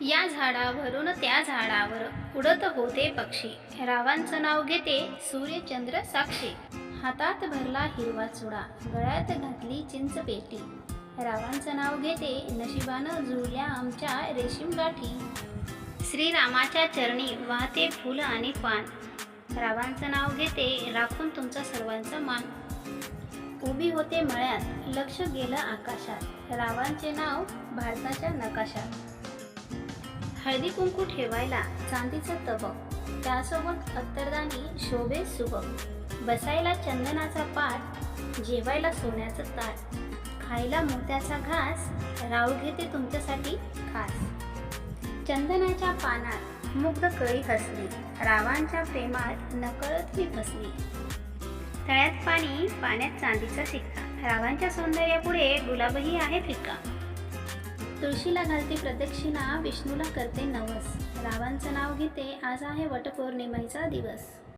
या झाडावरून त्या झाडावर उडत होते पक्षी. रावांचं नाव घेते सूर्यचंद्र साक्षी. हातात भरला हिरवा चुडा गळ्यात घातली चिंच पेटी. रावांचं नाव घेते नशिबानं जुळल्या आमच्या रेशीम गाठी. श्रीरामाच्या चरणी वाहते फुलं आणि पान. रावांचं नाव घेते राखून तुमचा सर्वांचा मान. उभी होते मळ्यात लक्ष गेलं आकाशात. रावांचे नाव भारताच्या नकाशात. हळदी कुंकू ठेवायला चांदीचं तबक त्यासोबत अत्तरदानी शोभे सुबक बसायला चंदनाचा पाट जेवायला सोन्याचं ताट खायला मोत्याचा घास राव घेते तुमच्यासाठी खास. चंदनाच्या पानात मुग्ध कळी हसली रावांच्या प्रेमात नकळत मी फसली. तळ्यात पाणी पाण्यात चांदीचा सिक्का. रावांच्या सौंदर्यापुढे गुलाबही आहे फिक्का. तुळशीला घालते प्रदक्षिणा विष्णूला करते नवस. रावांचं नाव घेते आज आहे वटपौर्णिमेचा दिवस.